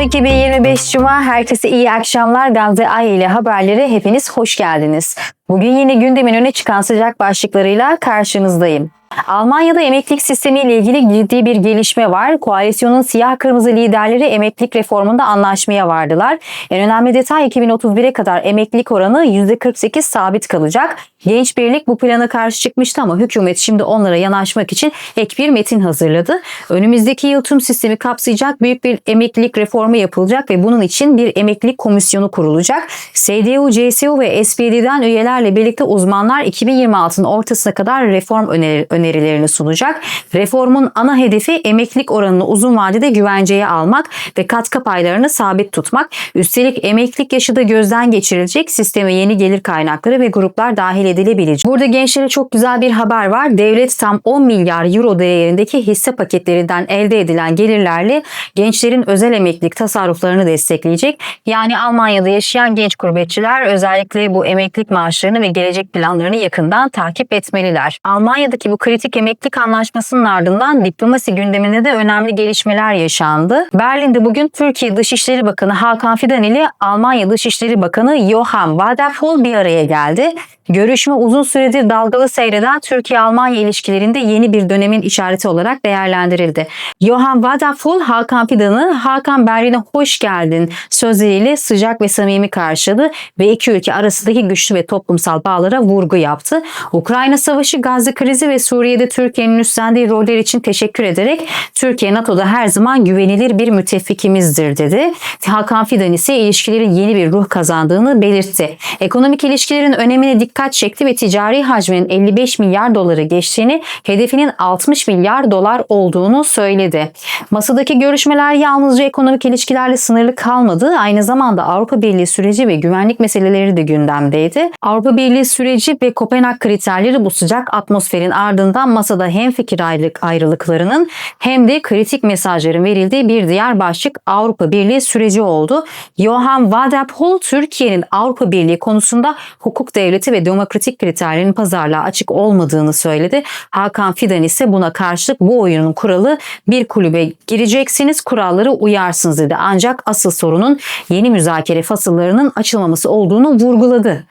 Kasım 2025 Cuma herkese iyi akşamlar. Gamze Ay ile haberlere hepiniz hoş geldiniz. Bugün yine gündemin öne çıkan sıcak başlıklarıyla karşınızdayım. Almanya'da emeklilik sistemi ile ilgili ciddi bir gelişme var. Koalisyonun siyah kırmızı liderleri emeklilik reformunda anlaşmaya vardılar. En önemli detay 2031'e kadar emeklilik oranı %48 sabit kalacak. Genç Birlik bu plana karşı çıkmıştı ama hükümet şimdi onlara yanaşmak için ek bir metin hazırladı. Önümüzdeki yıl tüm sistemi kapsayacak büyük bir emeklilik reformu yapılacak ve bunun için bir emeklilik komisyonu kurulacak. CDU, CSU ve SPD'den üyelerle birlikte uzmanlar 2026'ın ortasına kadar reform öneri, önerilerini sunacak. Reformun ana hedefi emeklilik oranını uzun vadede güvenceye almak ve katkı paylarını sabit tutmak. Üstelik emeklilik yaşı da gözden geçirilecek. Sisteme yeni gelir kaynakları ve gruplar dahil edilebilecek. Burada gençlere çok güzel bir haber var. Devlet tam 10 milyar euro değerindeki hisse paketlerinden elde edilen gelirlerle gençlerin özel emeklilik tasarruflarını destekleyecek. Yani Almanya'da yaşayan genç gurbetçiler özellikle bu emeklilik maaşlarını ve gelecek planlarını yakından takip etmeliler. Almanya'daki bu kritik emeklilik anlaşmasının ardından diplomasi gündeminde de önemli gelişmeler yaşandı. Berlin'de bugün Türkiye Dışişleri Bakanı Hakan Fidan ile Almanya Dışişleri Bakanı Johann Wadephol bir araya geldi. Görüşme uzun süredir dalgalı seyreden Türkiye-Almanya ilişkilerinde yeni bir dönemin işareti olarak değerlendirildi. Johann Wadephol Hakan Fidan'ı Hakan Berlin'e hoş geldin sözleriyle sıcak ve samimi karşıladı ve iki ülke arasındaki güçlü ve toplumsal bağlara vurgu yaptı. Ukrayna Savaşı, Gazze krizi ve Suriye'de Türkiye'nin üstlendiği roller için teşekkür ederek Türkiye NATO'da her zaman güvenilir bir müttefikimizdir dedi. Hakan Fidan ise ilişkilerin yeni bir ruh kazandığını belirtti. Ekonomik ilişkilerin önemine dikkat çekti ve ticari hacminin 55 milyar doları geçtiğini, hedefinin 60 milyar dolar olduğunu söyledi. Masadaki görüşmeler yalnızca ekonomik ilişkilerle sınırlı kalmadı. Aynı zamanda Avrupa Birliği süreci ve güvenlik meseleleri de gündemdeydi. Avrupa Birliği süreci ve Kopenhag kriterleri bu sıcak atmosferin ardından masada hem fikir ayrılıklarının hem de kritik mesajların verildiği bir diğer başlık Avrupa Birliği süreci oldu. Johann Wadephol Türkiye'nin Avrupa Birliği konusunda hukuk devleti ve demokratik kriterlerin pazarlığa açık olmadığını söyledi. Hakan Fidan ise buna karşılık bu oyunun kuralı bir kulübe gireceksiniz kuralları uyarsınız dedi. Ancak asıl sorunun yeni müzakere fasıllarının açılmaması olduğunu vurguladı.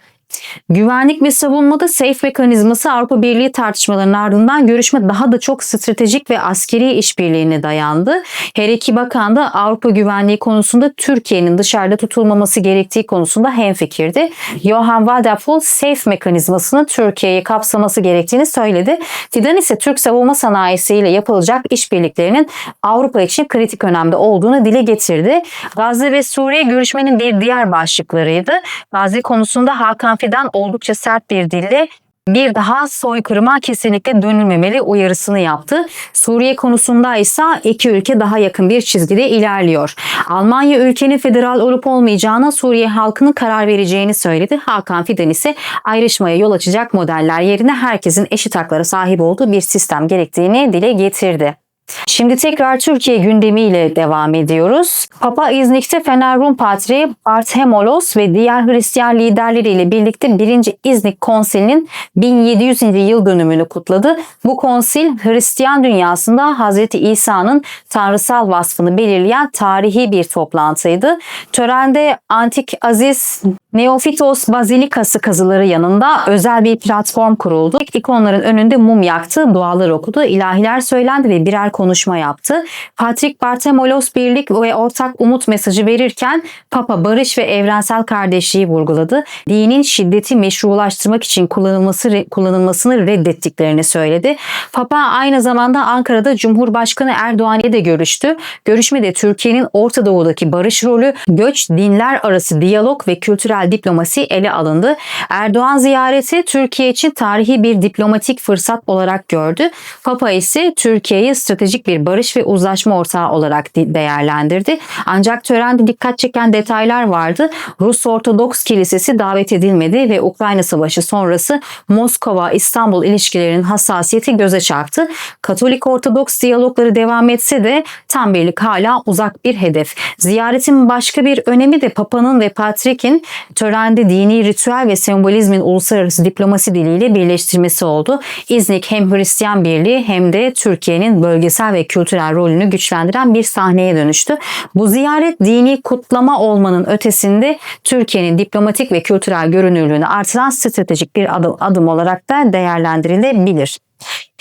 Güvenlik ve savunmada safe mekanizması Avrupa Birliği tartışmalarının ardından görüşme daha da çok stratejik ve askeri işbirliğine dayandı. Her iki bakan da Avrupa güvenliği konusunda Türkiye'nin dışarıda tutulmaması gerektiği konusunda hemfikirdi. Johan Wadephol safe mekanizmasının Türkiye'yi kapsaması gerektiğini söyledi. Fidan ise Türk savunma sanayisiyle yapılacak işbirliklerinin Avrupa için kritik önemde olduğunu dile getirdi. Gazze ve Suriye görüşmenin bir diğer başlıklarıydı. Gazze konusunda Hakan Fidan oldukça sert bir dille bir daha soykırıma kesinlikle dönülmemeli uyarısını yaptı. Suriye konusunda ise iki ülke daha yakın bir çizgide ilerliyor. Almanya ülkenin federal olup olmayacağına Suriye halkının karar vereceğini söyledi. Hakan Fidan ise ayrışmaya yol açacak modeller yerine herkesin eşit haklara sahip olduğu bir sistem gerektiğini dile getirdi. Şimdi tekrar Türkiye gündemiyle devam ediyoruz. Papa İznik'te Fener Rum Patriği Barthemolos ve diğer Hristiyan liderleriyle birlikte 1. İznik Konsili'nin 1700. yıl dönümünü kutladı. Bu konsil Hristiyan dünyasında Hz. İsa'nın tanrısal vasfını belirleyen tarihi bir toplantıydı. Törende Antik Aziz Neofitos Bazilikası kazıları yanında özel bir platform kuruldu. İkonların önünde mum yaktı, dualar okudu, ilahiler söylendi ve birer konuşma yaptı. Patrick Bartemolos birlik ve ortak umut mesajı verirken Papa barış ve evrensel kardeşliği vurguladı. Dinin şiddeti meşrulaştırmak için kullanılması kullanılmasını reddettiklerini söyledi. Papa aynı zamanda Ankara'da Cumhurbaşkanı Erdoğan ile de görüştü. Görüşmede Türkiye'nin Orta Doğu'daki barış rolü, göç, dinler arası diyalog ve kültürel diplomasi ele alındı. Erdoğan ziyareti Türkiye için tarihi bir diplomatik fırsat olarak gördü. Papa ise Türkiye'yi stratejik bir barış ve uzlaşma ortağı olarak değerlendirdi. Ancak törende dikkat çeken detaylar vardı. Rus Ortodoks Kilisesi davet edilmedi ve Ukrayna Savaşı sonrası Moskova-İstanbul ilişkilerinin hassasiyeti göze çarptı. Katolik Ortodoks diyalogları devam etse de tam birlik hala uzak bir hedef. Ziyaretin başka bir önemi de Papa'nın ve Patrick'in törende dini ritüel ve sembolizmin uluslararası diplomasi diliyle birleştirmesi oldu. İznik hem Hristiyan Birliği hem de Türkiye'nin bölgesel ve kültürel rolünü güçlendiren bir sahneye dönüştü. Bu ziyaret dini kutlama olmanın ötesinde Türkiye'nin diplomatik ve kültürel görünürlüğünü artıran stratejik bir adım, adım olarak da değerlendirilebilir.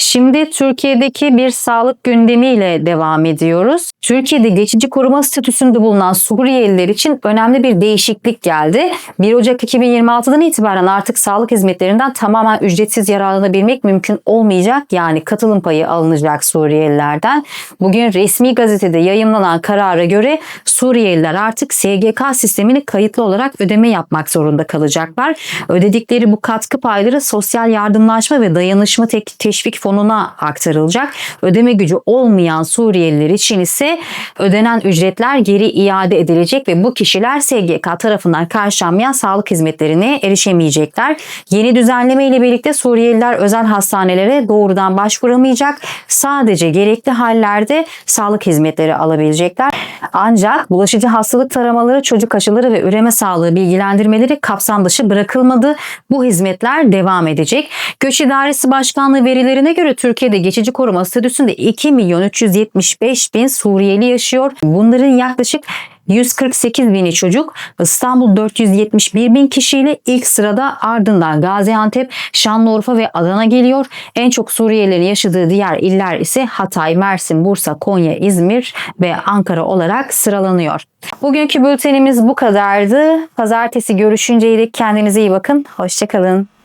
Şimdi Türkiye'deki bir sağlık gündemiyle devam ediyoruz. Türkiye'de geçici koruma statüsünde bulunan Suriyeliler için önemli bir değişiklik geldi. 1 Ocak 2026'dan itibaren artık sağlık hizmetlerinden tamamen ücretsiz yararlanabilmek mümkün olmayacak. Yani katılım payı alınacak Suriyelilerden. Bugün resmi gazetede yayınlanan karara göre Suriyeliler artık SGK sistemini kayıtlı olarak ödeme yapmak zorunda kalacaklar. Ödedikleri bu katkı payları sosyal yardımlaşma ve dayanışma teşvik fonuna aktarılacak. Ödeme gücü olmayan Suriyeliler için ise ödenen ücretler geri iade edilecek ve bu kişiler SGK tarafından karşılanmayan sağlık hizmetlerine erişemeyecekler. Yeni düzenleme ile birlikte Suriyeliler özel hastanelere doğrudan başvuramayacak. Sadece gerekli hallerde sağlık hizmetleri alabilecekler. Ancak bulaşıcı hastalık taramaları, çocuk aşıları ve üreme sağlığı bilgilendirmeleri kapsam dışı bırakılmadı. Bu hizmetler devam edecek. Göç İdaresi Başkanlığı verilerine göre Türkiye'de geçici koruma statüsünde 2 milyon 375 bin Suriyeli yaşıyor. Bunların yaklaşık 148 bini çocuk, İstanbul 471 bin kişiyle ilk sırada ardından Gaziantep, Şanlıurfa ve Adana geliyor. En çok Suriyelilerin yaşadığı diğer iller ise Hatay, Mersin, Bursa, Konya, İzmir ve Ankara olarak sıralanıyor. Bugünkü bültenimiz bu kadardı. Pazartesi görüşünceye dek kendinize iyi bakın. Hoşçakalın.